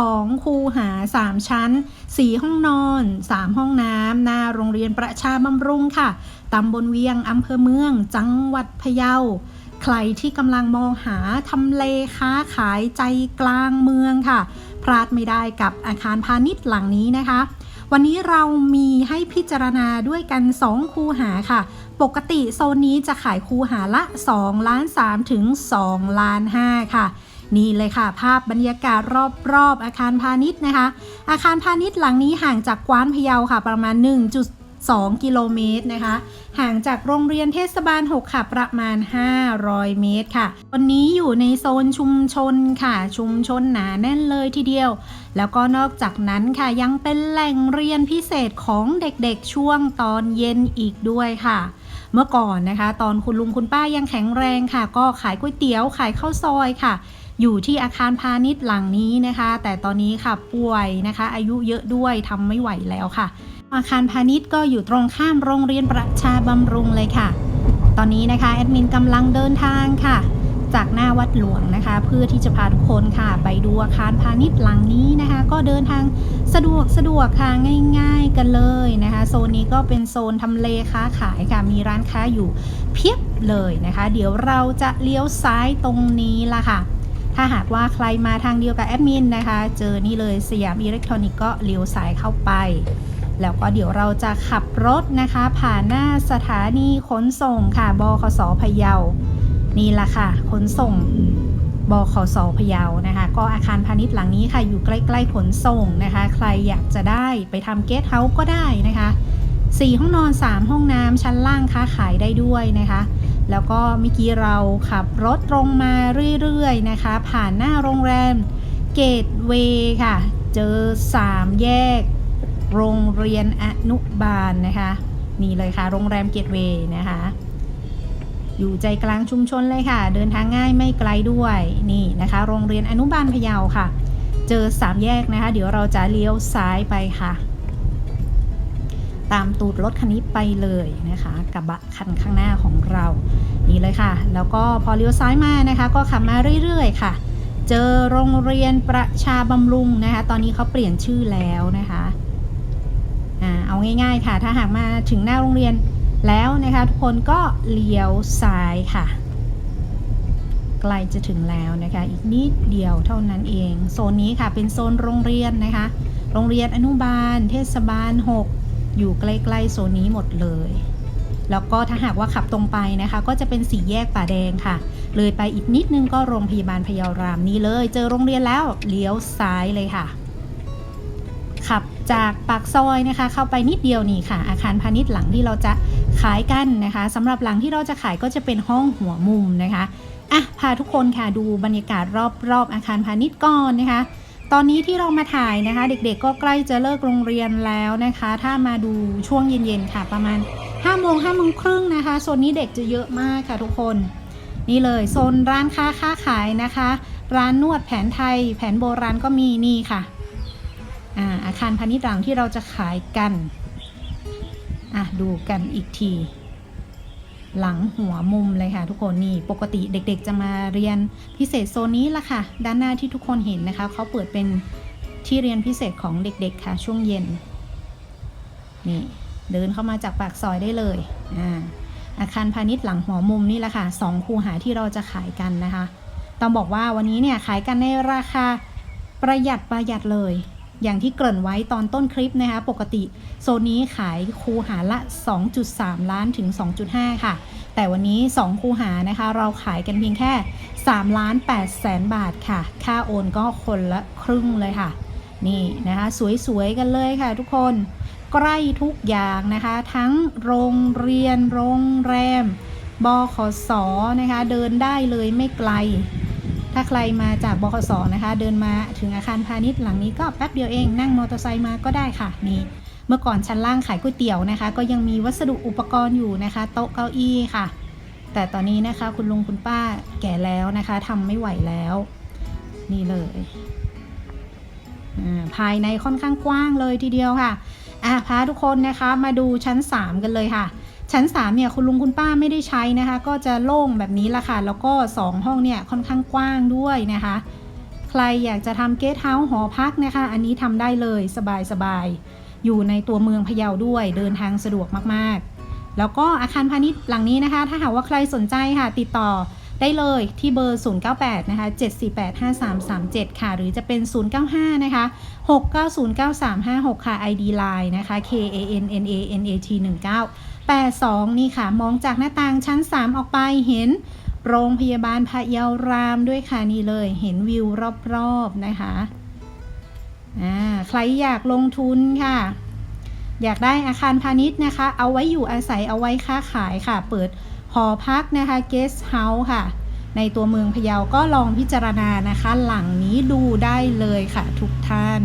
2 คูหา 3 ชั้น 4 ห้องนอน 3 ห้องน้ำหน้าโรงเรียนประชาบำรุงค่ะ ตำบลเวียง อำเภอเมือง จังหวัดพะเยา ใครที่กำลังมองหาทำเลค้าขายใจกลางเมืองค่ะ พลาดไม่ได้กับอาคารพาณิชย์หลังนี้นะคะ วันนี้เรามีให้พิจารณาด้วยกัน 2 คูหาค่ะ ปกติโซนนี้จะขายคูหาละ 2 ล้าน 3 ถึง 2 ล้าน 5 ค่ะ นี่เลยค่ะ ภาพบรรยากาศรอบๆ อาคารพาณิชย์นะคะ อาคารพาณิชย์หลังนี้ห่างจากกว้านพะเยาค่ะ ประมาณ 1.2 กิโลเมตรนะคะ ห่างจากโรงเรียนเทศบาล 6 ค่ะ ประมาณ 500 เมตรค่ะ วันนี้อยู่ในโซนชุมชนค่ะ ชุมชนหนาแน่นเลยทีเดียว แล้วก็นอกจากนั้นค่ะยังเป็นแหล่งเรียนพิเศษของเด็กๆช่วงตอนเย็นอีกด้วยค่ะเมื่อก่อนนะคะ ตอนคุณลุงคุณป้ายังแข็งแรงค่ะ ก็ขายก๋วยเตี๋ยวขายข้าวซอยค่ะ อยู่ที่อาคารพาณิชย์หลังนี้นะคะ แต่ตอนนี้ค่ะป่วยนะคะ อายุเยอะด้วยทำไม่ไหวแล้วค่ะ อาคารพาณิชย์ก็อยู่ตรงข้ามโรงเรียนประชาบำรุงเลยค่ะ ตอนนี้นะคะแอดมินกำลังเดินทางค่ะ จากหน้าวัดหลวงนะคะ เพื่อที่จะพาทุกคนค่ะ ไปดูอาคารพาณิชย์หลังนี้นะคะ ก็เดินทางสะดวกสะดวกค่ะง่าย ๆกันเลยนะคะโซนนี้ก็เป็นโซนทำเลค้าขายค่ะมีร้านค้าอยู่เพียบเลยนะคะ เดี๋ยวเราจะเลี้ยวซ้ายตรงนี้ละค่ะ ถ้าหากว่าใครมาทางเดียวกับแอดมินนะคะ เจอนี่เลยสยามอิเล็กทรอนิกส์ก็เลี้ยวซ้ายเข้าไป แล้วก็เดี๋ยวเราจะขับรถนะคะ ผ่านหน้าสถานีขนส่งค่ะบขสพะเยา นี่ละค่ะ ขนส่งบขสพะเยานะคะ ก็อาคารพาณิชย์หลังนี้ค่ะอยู่ใกล้ ๆ ขนส่งนะคะ ใครอยากจะได้ไปทำเกสเฮาส์ก็ได้นะคะ 4 ห้องนอน 3 ห้องน้ำชั้นล่างค้าขายได้ด้วยนะคะ แล้วก็เมื่อกี้เราขับรถตรงมาเรื่อยๆนะคะ ผ่านหน้าโรงแรมเกตเวย์ค่ะ เจอ3แยก โรงเรียนอนุบาลนะคะ นี่เลยค่ะ โรงแรมเกตเวย์นะคะ อยู่ใจกลางชุมชนเลยค่ะ เดินทางง่ายไม่ไกลด้วยนี่นะคะ โรงเรียนอนุบาลพะเยาค่ะ เจอ3แยกนะคะ เดี๋ยวเราจะเลี้ยวซ้ายไปค่ะ ตามตูดรถคันนี้ไปเลยนะคะกระบะคันข้างหน้าของเรานี่เลยค่ะ แล้วก็พอเลี้ยวซ้ายมานะคะ ก็ขับมาเรื่อยๆ ค่ะ เจอโรงเรียนประชาบำรุงนะคะ ตอนนี้เขาเปลี่ยนชื่อแล้วนะคะอ่าเอาง่าย ๆค่ะ ถ้าหากมาถึงหน้าโรงเรียนแล้วนะคะทุกคนก็เลี้ยวซ้ายค่ะใกล้จะถึงแล้วนะคะ อีกนิดเดียวเท่านั้นเอง โซนนี้ค่ะเป็นโซนโรงเรียนนะคะ โรงเรียนอนุบาล เทศบาล 6 อยู่ใกล้ๆโซนนี้หมดเลย แล้วก็ถ้าหากว่าขับตรงไปนะคะ ก็จะเป็นสี่แยกป่าแดงค่ะ เลยไปอีกนิดนึงก็โรงพยาบาลพยารามนี่เลย เจอโรงเรียนแล้วเลี้ยวซ้ายเลยค่ะ ขับจากปากซอยนะคะ เข้าไปนิดเดียวนี่ค่ะ อาคารพาณิชย์หลังที่เราจะขายกันนะคะสำหรับหลังที่เราจะขายก็จะเป็นห้องหัวมุมนะคะอะพาทุกคนค่ะดูบรรยากาศรอบๆอาคารพาณิชย์ก่อนนะคะ ตอนนี้ที่เรามาถ่ายนะคะ เด็กๆ ก็ใกล้จะเลิกโรงเรียนแล้วนะคะ ถ้ามาดูช่วงเย็นๆ ค่ะ ประมาณ5โมง5โมงครึ่งนะคะโซนนี้เด็กจะเยอะมากค่ะทุกคน นี่เลยโซนร้านค้าค้าขายนะคะ ร้านนวดแผนไทย แผนโบราณก็มีนี่ค่ะอาอาคารพาณิชย์หลังที่เราจะขายกันอะดูกันอีกที หลังหัวมุมเลยค่ะ ทุกคนนี่ปกติเด็กๆ จะมาเรียนพิเศษโซนนี้ละค่ะ ด้านหน้าที่ทุกคนเห็นนะคะเขาเปิดเป็นที่เรียนพิเศษของเด็กๆค่ะ ช่วงเย็นนี่เดินเข้ามาจากปากซอยได้เลยอ่าอาคารพาณิชย์หลังหัวมุมนี่แหละค่ะสองคูหาที่เราจะขายกันนะคะ ต้องบอกว่าวันนี้เนี่ยขายกันในราคาประหยัดประหยัดเลย อย่างที่เกริ่นไว้ตอนต้นคลิปนะคะ ปกติโซนนี้ขายคูหาละ 2.3 ล้านถึง 2.5 ค่ะ แต่วันนี้ 2 คูหานะคะ เราขายกันเพียงแค่3ล้าน8แสนบาทค่ะ ค่าโอนก็คนละครึ่งเลยค่ะ นี่นะคะ สวยๆ กันเลยค่ะทุกคนใกล้ทุกอย่างนะคะ ทั้งโรงเรียน โรงแรมบขสนะคะ เดินได้เลยไม่ไกล ถ้าใครมาจากบขสนะคะ เดินมาถึงอาคารพาณิชย์หลังนี้ก็แป๊บเดียวเองนั่งมอเตอร์ไซค์มาก็ได้ค่ะนี่เมื่อก่อนชั้นล่างขายก๋วยเตี๋ยวนะคะ ก็ยังมีวัสดุอุปกรณ์อยู่นะคะ โต๊ะเก้าอี้ค่ะ แต่ตอนนี้นะคะคุณลุงคุณป้าแก่แล้วนะคะทำไม่ไหวแล้ว นี่เลยอ่าภายในค่อนข้างกว้างเลยทีเดียวค่ะอะพาทุกคนนะคะมาดูชั้น 3 กันเลยค่ะ ชั้น 3 เนี่ยคุณลุงคุณป้าไม่ได้ใช้นะคะ ก็จะโล่งแบบนี้ละค่ะ แล้วก็ 2 ห้องเนี่ยค่อนข้างกว้างด้วยนะคะ ใครอยากจะทำเกสต์เฮาส์หอพักนะคะ อันนี้ทำได้เลยสบายๆอยู่ในตัวเมืองพะเยาด้วยเดินทางสะดวกมากๆ แล้วก็อาคารพาณิชย์หลังนี้นะคะ ถ้าหากว่าใครสนใจค่ะ ติดต่อ ได้เลยที่เบอร์ 098 นะคะ 7485337 ค่ะ หรือจะเป็น 095 นะคะ 6909356 ค่ะ ID Line นะคะ K A N N A N A T 19 82 นี่ค่ะ มองจากหน้าต่างชั้น 3 ออกไปเห็นโรงพยาบาลพะเยารามด้วยค่ะนี่เลย เห็นวิวรอบๆนะคะอ่าใครอยากลงทุนค่ะ อยากได้อาคารพาณิชย์นะคะ เอาไว้อยู่อาศัยเอาไว้ค้าขายค่ะ เปิด หอพักนะคะ guest house ค่ะ ในตัวเมืองพะเยาก็ลองพิจารณานะคะ หลังนี้ดูได้เลยค่ะทุกท่าน